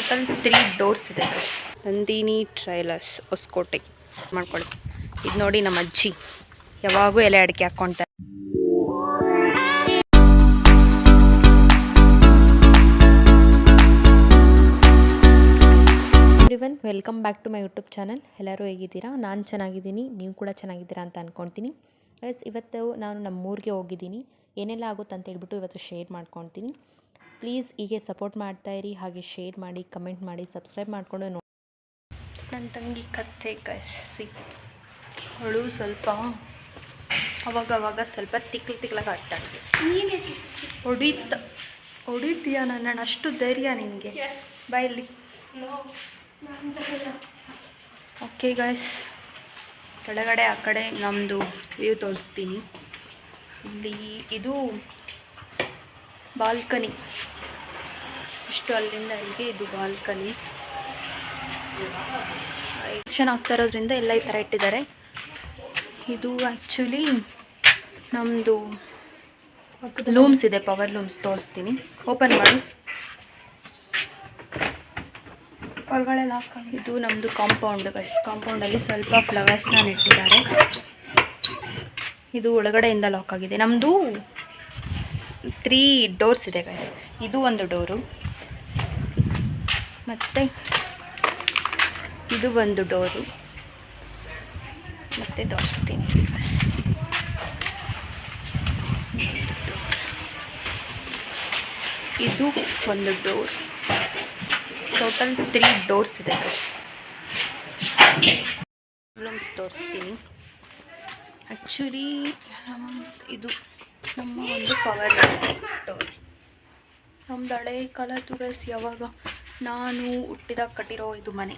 Total three doors ಇದೆ. Nandini trailers Hosakote. ಮಾಡ್ಕೊಳ್ಳಿ. ಇದು ನೋಡಿ ನಮ್ಮ ಅಜ್ಜಿ. ಯಾವಾಗೂ ಎಲೆ ಅಡಿಕೆ ಹಾಕೊಂತ everyone welcome back to my YouTube channel. ಎಲ್ಲರೂ ಹೇಗಿದ್ದೀರಾ? ನಾನು ಚೆನ್ನಾಗಿದ್ದೀನಿ. ನೀವು ಕೂಡ ಚೆನ್ನಾಗಿದ್ದೀರಾ ಅಂತ ಅಂದ್ಕೊತೀನಿ ಎಸ್ ಇವತ್ತು ನಾನು ನಮ್ಮೂರಿಗೆ ಹೋಗಿದ್ದೀನಿ. ಏನೆಲ್ಲ ಆಗುತ್ತೆ ಅಂತ ಹೇಳ್ಬಿಟ್ಟು ಇವತ್ತು ಶೇರ್ ಮಾಡ್ಕೊಳ್ತೀನಿ ಪ್ಲೀಸ್ ಹೀಗೆ ಸಪೋರ್ಟ್ ಮಾಡ್ತಾಯಿರಿ ಹಾಗೆ ಶೇರ್ ಮಾಡಿ ಕಮೆಂಟ್ ಮಾಡಿ ಸಬ್ಸ್ಕ್ರೈಬ್ ಮಾಡಿಕೊಂಡು ನೋಡಿ. ನನ್ನ ತಂಗಿ ಕತ್ತೆ ಕಸಿ ಅವಳು ಸ್ವಲ್ಪ ಅವಾಗ ಅವಾಗ ಸ್ವಲ್ಪ ತಿಕ್ಲು ತಿಕ್ಲಾಗ ಆಡ್ತಾಳೆ ಇದೆ ಹೊಡಿತ ಹೊಡಿತೀಯ ನನ್ನ ಅಷ್ಟು ಧೈರ್ಯ ನಿನಗೆ. ಬಾಯಲ್ಲಿ ಓಕೆ ಗಾಯ್ಸ್ ಕೆಳಗಡೆ ಆ ಕಡೆ ನಮ್ಮದು ವ್ಯೂ ತೋರಿಸ್ತೀನಿ. ಇಲ್ಲಿ ಇದು ಬಾಲ್ಕನಿ. ಇಷ್ಟು ಅಲ್ಲಿಂದ ಅಲ್ಲಿಗೆ ಇದು ಬಾಲ್ಕನಿ. ಎಕ್ಷನ್ ಆಗ್ತಾ ಇರೋದ್ರಿಂದ ಎಲ್ಲ ಈ ಥರ ಇಟ್ಟಿದ್ದಾರೆ. ಇದು ಆ್ಯಕ್ಚುಲಿ ನಮ್ಮದು ಲೂಮ್ಸ್ ಇದೆ ಪವರ್ ಲೂಮ್ಸ್ ತೋರಿಸ್ತೀನಿ. ಓಪನ್ ಮಾಡಿ. ಹೊರಗಡೆ ಲಾಕ್ ಇದು ನಮ್ಮದು ಕಾಂಪೌಂಡ್ ಕಾಂಪೌಂಡಲ್ಲಿ ಸ್ವಲ್ಪ ಫ್ಲವರ್ಸ್ನ ನೆಟ್ಟಿದ್ದಾರೆ. ಇದು ಒಳಗಡೆಯಿಂದ ಲಾಕ್ ಆಗಿದೆ. ನಮ್ಮದು ತ್ರೀ ಡೋರ್ಸ್ ಇದೆ ಗೈಸ್ ಇದು ಒಂದು ಡೋರು. ಮತ್ತು ಇದು ಒಂದು ಡೋರು. ಮತ್ತು ತೋರಿಸ್ತೀನಿ ಇದು ಒಂದು ಡೋರ್. ಟೋಟಲ್ ತ್ರೀ ಡೋರ್ಸ್ ಇದೆ ಪ್ರಾಬ್ಲಮ್ಸ್ ತೋರಿಸ್ತೀನಿ. ಆ್ಯಕ್ಚುಲಿ ಇದು ನಮ್ಮ ಒಂದು ಪವರ್ ಸ್ಟೋರಿ ನಮ್ದು ಹಳೆ ಕಾಲದ್ದು ಗೈಸ್ ಯಾವಾಗ ನಾನು ಹುಟ್ಟಿದಾಗ ಕಟ್ಟಿರೋ ಇದು ಮನೆ.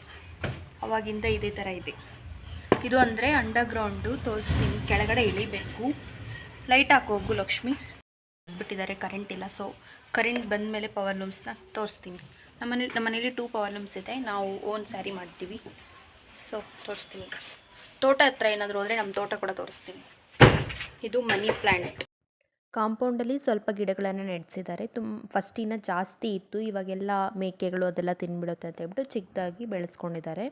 ಅವಾಗಿಂದ ಇದೇ ಥರ ಇದೆ. ಇದು ಅಂದರೆ ಅಂಡರ್ಗ್ರೌಂಡು ತೋರಿಸ್ತೀನಿ. ಕೆಳಗಡೆ ಇಳಿಬೇಕು. ಲೈಟ್ ಹಾಕೋಗು ಲಕ್ಷ್ಮಿ. ಬಿಟ್ಟಿದ್ದಾರೆ ಕರೆಂಟ್ ಇಲ್ಲ. ಸೊ ಕರೆಂಟ್ ಬಂದ ಮೇಲೆ ಪವರ್ ಲೂಮ್ಸ್ನ ತೋರಿಸ್ತೀನಿ. ನಮ್ಮನೆ ನಮ್ಮ ಮನೇಲಿ ಟೂ ಪವರ್ ಲೂಮ್ಸ್ ಇದೆ. ನಾವು ಓನ್ ಸ್ಯಾರಿ ಮಾಡ್ತೀವಿ. ಸೊ ತೋರಿಸ್ತೀನಿ. ತೋಟ ಹತ್ರ ಏನಾದರೂ ಹೋದರೆ ನಮ್ಮ ತೋಟ ಕೂಡ ತೋರಿಸ್ತೀನಿ. ಇದು ಮನಿ ಪ್ಲ್ಯಾಂಟ್ ಕಾಂಪೌಂಡಲ್ಲಿ ಸ್ವಲ್ಪ ಗಿಡಗಳನ್ನು ನೆಡ್ಸಿದ್ದಾರೆ. ತುಂಬ ಫಸ್ಟಿನ ಜಾಸ್ತಿ ಇತ್ತು. ಇವಾಗೆಲ್ಲ ಮೇಕೆಗಳು ಅದೆಲ್ಲ ತಿನ್ಬಿಡುತ್ತೆ ಅಂತ ಹೇಳ್ಬಿಟ್ಟು ಚಿಕ್ಕದಾಗಿ ಬೆಳೆಸ್ಕೊಂಡಿದ್ದಾರೆ.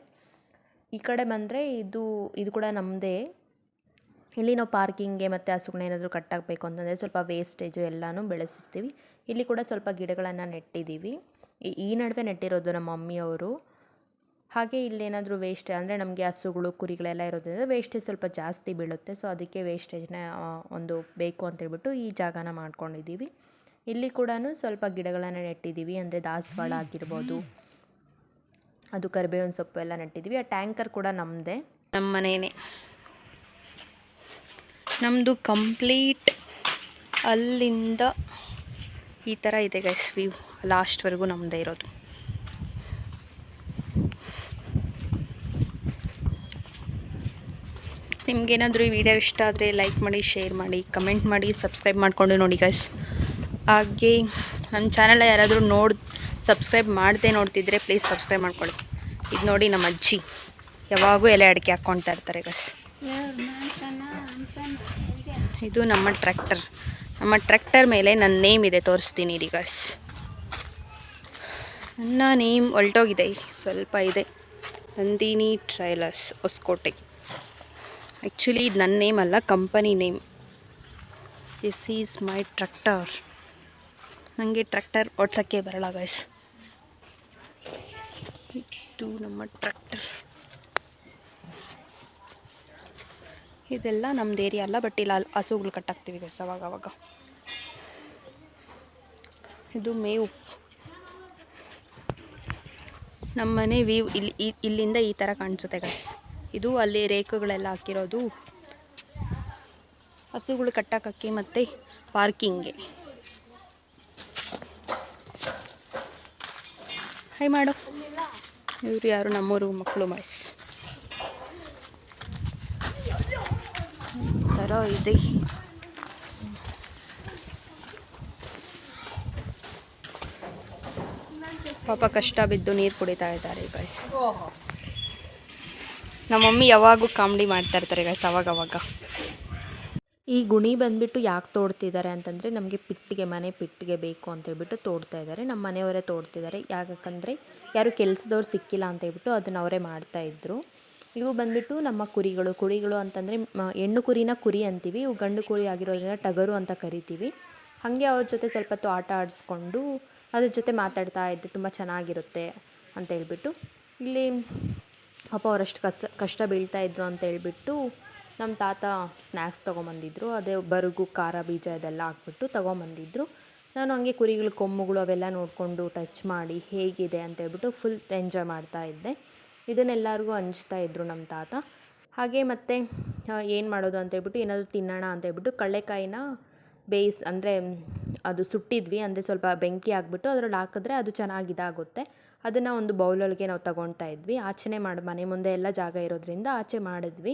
ಈ ಕಡೆ ಬಂದರೆ ಇದು ಇದು ಕೂಡ ನಮ್ಮದೇ ಇಲ್ಲಿ ನಾವು ಪಾರ್ಕಿಂಗ್ಗೆ ಮತ್ತು ಹಸುಗಳನ್ನ ಏನಾದರೂ ಕಟ್ಟಾಕಬೇಕು ಅಂತಂದರೆ ಸ್ವಲ್ಪ ವೇಸ್ಟೇಜು ಎಲ್ಲನೂ ಬೆಳೆಸಿರ್ತೀವಿ. ಇಲ್ಲಿ ಕೂಡ ಸ್ವಲ್ಪ ಗಿಡಗಳನ್ನು ನೆಟ್ಟಿದ್ದೀವಿ. ಈ ನಡುವೆ ನೆಟ್ಟಿರೋದು ನಮ್ಮ ಮಮ್ಮಿಯವರು. ಹಾಗೆ ಇಲ್ಲೇನಾದರೂ ವೇಸ್ಟ್ ಅಂದರೆ ನಮಗೆ ಹಸುಗಳು, ಕುರಿಗಳೆಲ್ಲ ಇರೋದ್ರಿಂದ ವೇಸ್ಟೇಜ್ ಸ್ವಲ್ಪ ಜಾಸ್ತಿ ಬೀಳುತ್ತೆ. ಸೊ ಅದಕ್ಕೆ ವೇಸ್ಟೇಜ್ನ ಒಂದು ಬೇಕು ಅಂತೇಳ್ಬಿಟ್ಟು ಈ ಜಾಗನ ಮಾಡ್ಕೊಂಡಿದ್ದೀವಿ. ಇಲ್ಲಿ ಕೂಡ ಸ್ವಲ್ಪ ಗಿಡಗಳನ್ನು ನೆಟ್ಟಿದ್ದೀವಿ. ಅಂದರೆ ದಾಸವಾಳ ಆಗಿರ್ಬೋದು, ಅದು ಕರಿಬೇವಿನ ಸೊಪ್ಪು ಎಲ್ಲ ನೆಟ್ಟಿದ್ದೀವಿ. ಆ ಟ್ಯಾಂಕರ್ ಕೂಡ ನಮ್ಮದೇ ನಮ್ಮ ಮನೇನೆ. ನಮ್ಮದು ಕಂಪ್ಲೀಟ್ ಅಲ್ಲಿಂದ ಈ ಥರ ಇದೆ ಗೈಸ್ ವ್ಯೂ ಲಾಸ್ಟ್ವರೆಗೂ ನಮ್ಮದೇ ಇರೋದು. ನಿಮ್ಗೇನಾದರೂ ಈ ವಿಡಿಯೋ ಇಷ್ಟ ಆದರೆ ಲೈಕ್ ಮಾಡಿ ಶೇರ್ ಮಾಡಿ ಕಮೆಂಟ್ ಮಾಡಿ ಸಬ್ಸ್ಕ್ರೈಬ್ ಮಾಡಿಕೊಂಡು ನೋಡಿ ಗೈಸ್ ಹಾಗೆ ನನ್ನ ಚಾನಲ್ ಯಾರಾದರೂ ನೋಡಿ ಸಬ್ಸ್ಕ್ರೈಬ್ ಮಾಡದೆ ನೋಡ್ತಿದ್ರೆ ಪ್ಲೀಸ್ ಸಬ್ಸ್ಕ್ರೈಬ್ ಮಾಡ್ಕೊಳ್ಳಿ. ಇದು ನೋಡಿ ನಮ್ಮ ಅಜ್ಜಿ. ಯಾವಾಗೂ ಎಲೆ ಅಡಿಕೆ ಹಾಕ್ಕೊಳ್ತಾ ಇರ್ತಾರೆ ಗೈಸ್ ಇದು ನಮ್ಮ ಟ್ರ್ಯಾಕ್ಟರ್ ನಮ್ಮ ಟ್ರ್ಯಾಕ್ಟರ್ ಮೇಲೆ ನನ್ನ ನೇಮ್ ಇದೆ, ತೋರಿಸ್ತೀನಿ ರೀ ಗೈಸ್ ನನ್ನ ನೇಮ್ ಹೊಲ್ಟೋಗಿದೆ, ಸ್ವಲ್ಪ ಇದೆ. ನಂದಿನಿ ಟ್ರೈಲರ್ಸ್ ಹೊಸಕೋಟೆ. ಆ್ಯಕ್ಚುಲಿ ಇದು ನನ್ನ ನೇಮ್ ಅಲ್ಲ company name this is my tractor ನನಗೆ ಟ್ರ್ಯಾಕ್ಟರ್ ಓಡ್ಸೋಕ್ಕೆ ಬರಲ್ಲ ಗೈಸ್ ಇದು ನಮ್ಮ ಟ್ರ್ಯಾಕ್ಟರ್ ಇದೆಲ್ಲ ನಮ್ಮದು ಏರಿಯಾ ಅಲ್ಲ ಬಟ್ ಇಲ್ಲ ಹಸುಗಳು ಕಟ್ಟಾಕ್ತೀವಿ ಗೈಸ್ ಅವಾಗ ಅವಾಗ. ಇದು ಮೇವು. ನಮ್ಮ ಮನೆ ವ್ಯೂ ಇಲ್ಲಿ ಇಲ್ಲಿಂದ ಈ ಥರ ಕಾಣಿಸುತ್ತೆ ಗೈಸ್ ಇದು ಅಲ್ಲಿ ರೇಖೆಗಳೆಲ್ಲ ಹಾಕಿರೋದು. ಹಸುಗಳು ಕಟ್ಟಾಕಕ್ಕೆ ಮತ್ತು ಪಾರ್ಕಿಂಗ್ಗೆ ಹೈ ಮಾಡು ಇವರು ಯಾರು? ನಮ್ಮೂರು ಮಕ್ಕಳು ಮೈಸ್. ಥರ ಇದೆ. ಪಾಪ ಕಷ್ಟ ಬಿದ್ದು ನೀರು ಕುಡಿತಾ ಇದ್ದಾರೆ ಗೈಸ್ ನಮ್ಮ ಮಮ್ಮಿ ಯಾವಾಗೂ ಕಾಮಿಡಿ ಮಾಡ್ತಾ ಇರ್ತಾರೆ ಗೈಸ್ ಅವಾಗ ಅವಾಗ ಈ ಗುಣಿ ಬಂದುಬಿಟ್ಟು ಯಾಕೆ ತೋಡ್ತಿದ್ದಾರೆ ಅಂತಂದರೆ, ನಮಗೆ ಪಿಟ್ಟಿಗೆ ಮನೆ ಪಿಟ್ಟಿಗೆ ಬೇಕು ಅಂತ ಹೇಳ್ಬಿಟ್ಟು ತೋಡ್ತಾ ಇದ್ದಾರೆ. ನಮ್ಮ ಮನೆಯವರೇ ತೋಡ್ತಿದ್ದಾರೆ. ಯಾಕಂದರೆ, ಯಾರು ಕೆಲಸದವ್ರು ಸಿಕ್ಕಿಲ್ಲ ಅಂತ ಹೇಳ್ಬಿಟ್ಟು ಅದನ್ನು ಅವರೇ ಮಾಡ್ತಾ ಮಾಡ್ತಾಯಿದ್ರು ಇವು ಬಂದ್ಬಿಟ್ಟು ನಮ್ಮ ಕುರಿಗಳು. ಕುರಿಗಳು ಅಂತಂದರೆ ಹೆಣ್ಣು ಕುರಿನ ಕುರಿ ಅಂತೀವಿ. ಇವು ಗಂಡು ಕುರಿ ಆಗಿರೋದ್ರಿಂದ ಟಗರು ಅಂತ ಕರಿತೀವಿ. ಹಾಗೆ ಅವ್ರ ಜೊತೆ ಸ್ವಲ್ಪ ಹೊತ್ತು ಆಟ ಆಡಿಸ್ಕೊಂಡು, ಅದ್ರ ಜೊತೆ ಮಾತಾಡ್ತಾ ಇದ್ದೆ ತುಂಬ ಚೆನ್ನಾಗಿರುತ್ತೆ ಅಂತ ಹೇಳ್ಬಿಟ್ಟು, ಇಲ್ಲಿ ಪಾಪ ಅವರಷ್ಟು ಕಸ, ಕಷ್ಟ ಬೀಳ್ತಾ ಇದ್ರು ಅಂತ ಹೇಳ್ಬಿಟ್ಟು ನಮ್ಮ ತಾತ ಸ್ನ್ಯಾಕ್ಸ್ ತೊಗೊಂಬಂದಿದ್ರು. ಅದೇ ಬರುಗು, ಖಾರ, ಬೀಜ ಇದೆಲ್ಲ ಹಾಕ್ಬಿಟ್ಟು ತೊಗೊಂಬಂದಿದ್ರು. ನಾನು ಹಂಗೆ ಕುರಿಗಳ, ಕೊಮ್ಮುಗಳು ಅವೆಲ್ಲ ನೋಡಿಕೊಂಡು ಟಚ್ ಮಾಡಿ ಹೇಗಿದೆ ಅಂತ ಹೇಳ್ಬಿಟ್ಟು ಫುಲ್ ಎಂಜಾಯ್ ಮಾಡ್ತಾ ಇದ್ದೆ. ಇದನ್ನೆಲ್ಲರಿಗೂ ಹಂಚ್ತಾ ಇದ್ರು ನಮ್ಮ ತಾತ. ಹಾಗೆ ಮತ್ತೆ ಏನು ಮಾಡೋದು ಅಂತ ಹೇಳ್ಬಿಟ್ಟು ಏನಾದರೂ ತಿನ್ನೋಣ ಅಂತ ಹೇಳ್ಬಿಟ್ಟು ಕಡಲೆಕಾಯಿನ ಬೇಯಿಸ್, ಅಂದರೆ ಅದು ಸುಟ್ಟಿದ್ವಿ, ಅಂದರೆ ಸ್ವಲ್ಪ ಬೆಂಕಿ ಹಾಕ್ಬಿಟ್ಟು ಅದರಲ್ಲಿ ಹಾಕಿದ್ರೆ ಅದು ಚೆನ್ನಾಗಿ ಇದಾಗುತ್ತೆ. ಅದನ್ನು ಒಂದು ಬೌಲೊಳಗೆ ನಾವು ತಗೊಳ್ತಾ ಇದ್ವಿ. ಆಚೆನೇ ಮಾಡಿ, ಮನೆ ಮುಂದೆ ಎಲ್ಲ ಜಾಗ ಇರೋದ್ರಿಂದ ಆಚೆ ಮಾಡಿದ್ವಿ.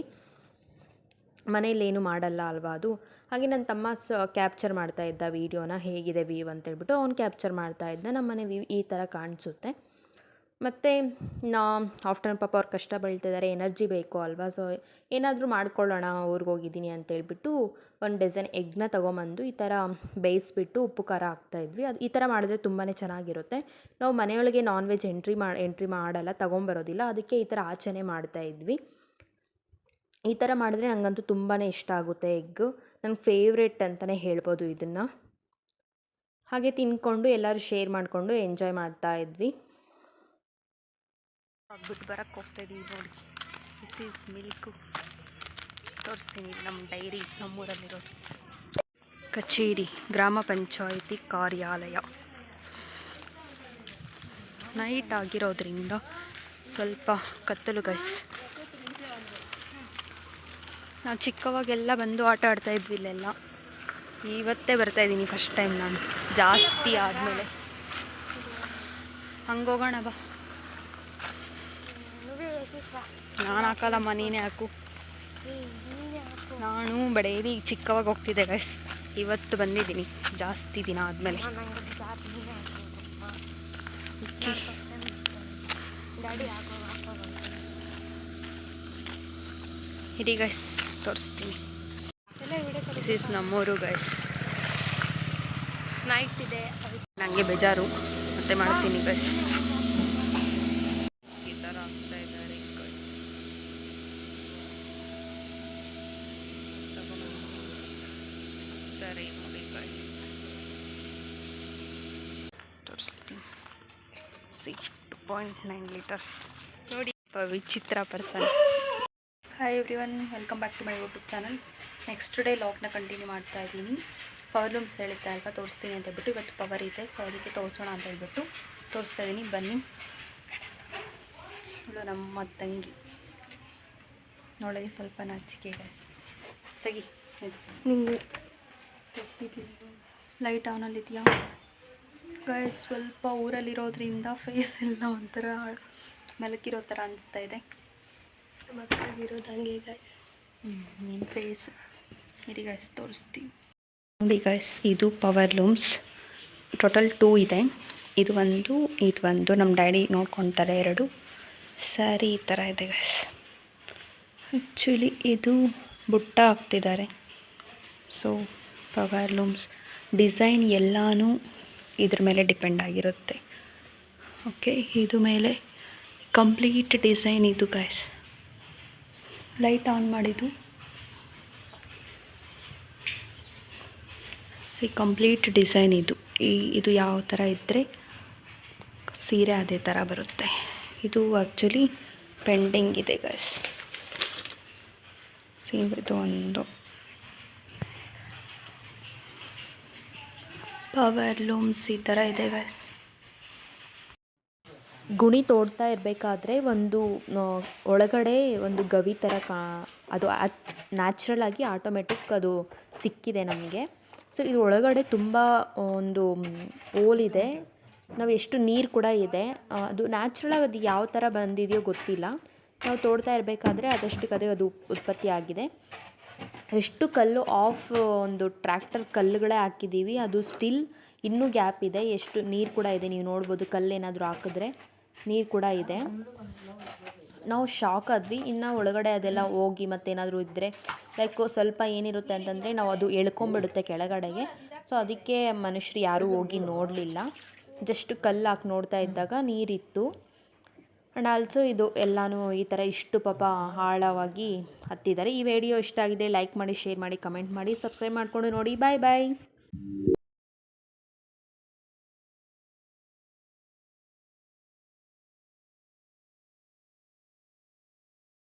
ಏನು ಮಾಡಲ್ಲ ಅಲ್ವಾ ಅದು. ಹಾಗೆ ನನ್ನ ತಮ್ಮ ಸ ಕ್ಯಾಪ್ಚರ್ ಮಾಡ್ತಾ ಇದ್ದ ವೀಡಿಯೋನ ಹೇಗಿದೆ ವೀವ್ ಅಂತೇಳ್ಬಿಟ್ಟು ಅವ್ನು ಕ್ಯಾಪ್ಚರ್ ಮಾಡ್ತಾ ಇದ್ದ. ನಮ್ಮ ಮನೆ ವೀವ್ ಈ ಥರ ಕಾಣಿಸುತ್ತೆ. ಮತ್ತು ನಾ ಆಫ್ಟರ್ನೂನ್ ಪಾಪ ಅವ್ರು ಕಷ್ಟ ಬೀಳ್ತಿದ್ದಾರೆ ಎನರ್ಜಿ ಬೇಕು ಅಲ್ವಾ ಸೊ ಏನಾದರೂ ಮಾಡ್ಕೊಳ್ಳೋಣ, ಊರಿಗೆ ಹೋಗಿದ್ದೀನಿ ಅಂತೇಳ್ಬಿಟ್ಟು ಒಂದು ಡಜನ್ ಎಗ್ನ ತೊಗೊಂಬಂದು ಈ ಥರ ಬೇಯಿಸ್ಬಿಟ್ಟು ಉಪ್ಪು, ಖಾರ ಹಾಕ್ತಾಯಿದ್ವಿ ಅದು ಈ ಥರ ಮಾಡಿದ್ರೆ ತುಂಬಾ ಚೆನ್ನಾಗಿರುತ್ತೆ. ನಾವು ಮನೆಯೊಳಗೆ ನಾನ್ ವೆಜ್ ಎಂಟ್ರಿ ಮಾ ಎಂಟ್ರಿ ಮಾಡಲ್ಲ, ತೊಗೊಂಬರೋದಿಲ್ಲ, ಅದಕ್ಕೆ ಈ ಥರ ಆಚರಣೆ ಮಾಡ್ತಾಯಿದ್ವಿ ಈ ಥರ ಮಾಡಿದ್ರೆ ನನಗಂತೂ ತುಂಬಾ ಇಷ್ಟ ಆಗುತ್ತೆ ಎಗ್. ನನ್ನ ಫೇವ್ರೆಟ್ ಅಂತಲೇ ಹೇಳ್ಬೋದು ಇದನ್ನು. ಹಾಗೆ ತಿನ್ಕೊಂಡು ಎಲ್ಲರೂ ಶೇರ್ ಮಾಡಿಕೊಂಡು ಎಂಜಾಯ್ ಮಾಡ್ತಾ ಇದ್ವಿ. ಬಿಟ್ಟು ಬರಕ್ಕೆ ಹೋಗ್ತಾ ಇದೀವಿ ನೋಡಿ. ದಿಸ್ ಈಸ್ ಮಿಲ್ಕು ತೋರಿಸ್ತೀನಿ ನಮ್ಮ ಡೈರಿ ನಮ್ಮೂರಲ್ಲಿರೋದು. ಕಚೇರಿ, ಗ್ರಾಮ ಪಂಚಾಯಿತಿ ಕಾರ್ಯಾಲಯ. ನೈಟ್ ಆಗಿರೋದ್ರಿಂದ ಸ್ವಲ್ಪ ಕತ್ತಲು ಗೈಸ್ ನಾವು ಚಿಕ್ಕವಾಗೆಲ್ಲ ಬಂದು ಆಟ ಆಡ್ತಾ ಇದ್ವಿ ಇಲ್ಲೆಲ್ಲ. ಇವತ್ತೇ ಬರ್ತಾ ಇದ್ದೀನಿ ಫಸ್ಟ್ ಟೈಮ್ ನಾನು. ಜಾಸ್ತಿ ಆದಮೇಲೆ. ಹಂಗೋಗೋಣ ಬಾ. ನಾನು ಹಾಕಲ್ಲಮ್ಮ ನೀನೇ ಹಾಕು. ನಾನು ಬಡೇಲಿ ಚಿಕ್ಕವಾಗ ಹೋಗ್ತಿದ್ದೆ ಗೈಸ್ ಇವತ್ತು ಬಂದಿದ್ದೀನಿ. ಜಾಸ್ತಿ ದಿನ ಆದಮೇಲೆ. ಇಡೀ ಗೈಸ್ ತೋರಿಸ್ತೀನಿ. ದಿಸ್ ಈಸ್ ನಮ್ಮೂರು ಗೈಸ್ ನೈಟ್ ಇದೆ. ನನಗೆ ಬೇಜಾರು. ಮತ್ತೆ ಮಾಡ್ತೀನಿ ಗೈಸ್ ಈ ಥರ ಆಗ್ತಾ ಇದ್ದಾರೆ ಗೈಸ್ ತಗೊಂಡ್ಬಂದಿದ್ದಾರೆ ನೋಡಿ ಗೈಸ್ ತೋರಿಸ್ತೀನಿ see two point nine litres ನೋಡಿ. ವಿಚಿತ್ರ person hi everyone welcome back to my YouTube channel next day ಲಾಕ್ನ continue ಮಾಡ್ತಾ ಇದ್ದೀನಿ. ಪವರ್ ಲೂಮ್ಸ್ ಹೇಳಿದ್ದೆ ಅಲ್ವಾ ತೋರಿಸ್ತೀನಿ ಅಂತ ಹೇಳ್ಬಿಟ್ಟು. ಇವತ್ತು ಪವರ್ ಇದೆ ಸೊ ಅದಕ್ಕೆ ತೋರಿಸೋಣ ಅಂತ ಹೇಳ್ಬಿಟ್ಟು ತೋರಿಸ್ತಾ ಇದ್ದೀನಿ. ಬನ್ನಿ. ಇವಳು ನಮ್ಮ ತಂಗಿ. ನೋಡಿ ಸ್ವಲ್ಪ ನಾಚಿಕೆ ಗೈಸ್ ತೆಗಿ. ನಿಂಗೆ. ಲೈಟ್ ಆನಲ್ಲಿದೆಯಾ ಗೈಸ್ ಸ್ವಲ್ಪ ಊರಲ್ಲಿರೋದ್ರಿಂದ ಫೇಸ್ ಎಲ್ಲ ಒಂಥರ ಮೆಲಕಿರೋ ಥರ ಅನಿಸ್ತಾ ಇದೆ. ಮಕ್ಕಳಿರೋದು ಹಂಗೆ ಗೈಸ್ ನಿಮ್ಮ ಫೇಸ್ ಇರಿ ಗೈಸ್ ತೋರಿಸ್ತೀವಿ ನೋಡಿ ಗೈಸ್ ಇದು ಪವರ್ ಲೂಮ್ಸ್ ಟೋಟಲ್ ಟೂ ಇದೆ. ಇದು ಒಂದು ಇದು ಒಂದು. ನಮ್ಮ ಡ್ಯಾಡಿ ನೋಡ್ಕೊತಾರೆ ಎರಡು. ಸ್ಯಾರಿ ಈ ಥರ ಇದೆ ಗೈಸ್ ಆ್ಯಕ್ಚುಲಿ ಇದು ಬುಟ್ಟ ಹಾಕ್ತಿದ್ದಾರೆ. ಸೊ ಪವರ್ ಲೂಮ್ಸ್ ಡಿಸೈನ್ ಎಲ್ಲನೂ ಇದ್ರ ಮೇಲೆ ಡಿಪೆಂಡ್ ಆಗಿರುತ್ತೆ. ಓಕೆ ಇದು ಮೇಲೆ ಕಂಪ್ಲೀಟ್ ಡಿಸೈನ್ ಇದು ಗೈಸ್ ಲೈಟ್ ಆನ್ ಮಾಡಿದ್ದು. ಸಿ ಕಂಪ್ಲೀಟ್ ಡಿಸೈನ್ ಇದು. ಈ, ಇದು ಯಾವ ಥರ ಇದ್ದರೆ ಸೀರೆ ಅದೇ ಥರ ಬರುತ್ತೆ. ಇದು ಆ್ಯಕ್ಚುಲಿ ಪೆಂಡಿಂಗ್ ಇದೆ ಗೈಸ್ ಸಿ ಇದು ಒಂದು. ಪವರ್ ಲೂಮ್ಸ್ ಈ ಥರ ಇದೆ ಗೈಸ್ ಗುಣಿ ತೋಡ್ತಾ ಇರಬೇಕಾದ್ರೆ ಒಂದು ಒಳಗಡೆ ಒಂದು ಗವಿ ಥರ ಕಾ, ಅದು ನ್ಯಾಚುರಲ್ ಆಗಿ ಆಟೋಮೆಟಿಕ್ ಅದು ಸಿಕ್ಕಿದೆ ನಮಗೆ. ಸೊ ಇದು ಒಳಗಡೆ ತುಂಬ ಒಂದು ಓಲಿದೆ ನಾವು ಎಷ್ಟು ನೀರು ಕೂಡ ಇದೆ. ಅದು ನ್ಯಾಚುರಲಾಗಿ ಅದು ಯಾವ ಥರ ಬಂದಿದೆಯೋ ಗೊತ್ತಿಲ್ಲ. ನಾವು ತೋಡ್ತಾ ಇರಬೇಕಾದ್ರೆ ಅದಷ್ಟಕ್ಕೆ ಅದೇ ಅದು ಉತ್ಪತ್ತಿ ಆಗಿದೆ. ಎಷ್ಟು ಕಲ್ಲು ಆಫ್ ಒಂದು ಟ್ರ್ಯಾಕ್ಟರ್ ಕಲ್ಲುಗಳೇ ಹಾಕಿದ್ದೀವಿ. ಅದು ಸ್ಟಿಲ್ ಇನ್ನೂ ಗ್ಯಾಪ್ ಇದೆ. ಎಷ್ಟು ನೀರು ಕೂಡ ಇದೆ. ನೀವು ನೋಡ್ಬೋದು ಕಲ್ಲೇನಾದರೂ ಹಾಕಿದ್ರೆ ನೀರು ಕೂಡ ಇದೆ. ನಾವು ಶಾಕ್ ಆದ್ವಿ. ಇನ್ನು ಒಳಗಡೆ ಅದೆಲ್ಲ ಹೋಗಿ ಮತ್ತೇನಾದರೂ ಇದ್ದರೆ ಲೈಕ್ ಸ್ವಲ್ಪ ಏನಿರುತ್ತೆ ಅಂತಂದರೆ ನಾವು ಅದು ಎಳ್ಕೊಂಬಿಡುತ್ತೆ ಕೆಳಗಡೆಗೆ. ಸೊ ಅದಕ್ಕೆ ಮನುಷ್ಯರು ಯಾರೂ ಹೋಗಿ ನೋಡಲಿಲ್ಲ. ಜಸ್ಟ್ ಕಲ್ಲು ಹಾಕಿ ನೋಡ್ತಾ ಇದ್ದಾಗ ನೀರಿತ್ತು. ಆ್ಯಂಡ್ ಆಲ್ಸೋ ಇದು ಎಲ್ಲಾನು ಈ ಥರ ಇಷ್ಟು ಪಾಪ ಆಳವಾಗಿ ಹತ್ತಿದ್ದಾರೆ. ಈ ವಿಡಿಯೋ ಇಷ್ಟ ಆಗಿದೆ ಲೈಕ್ ಮಾಡಿ ಶೇರ್ ಮಾಡಿ ಕಮೆಂಟ್ ಮಾಡಿ ಸಬ್ಸ್ಕ್ರೈಬ್ ಮಾಡಿಕೊಂಡು ನೋಡಿ. ಬಾಯ್ ಬಾಯ್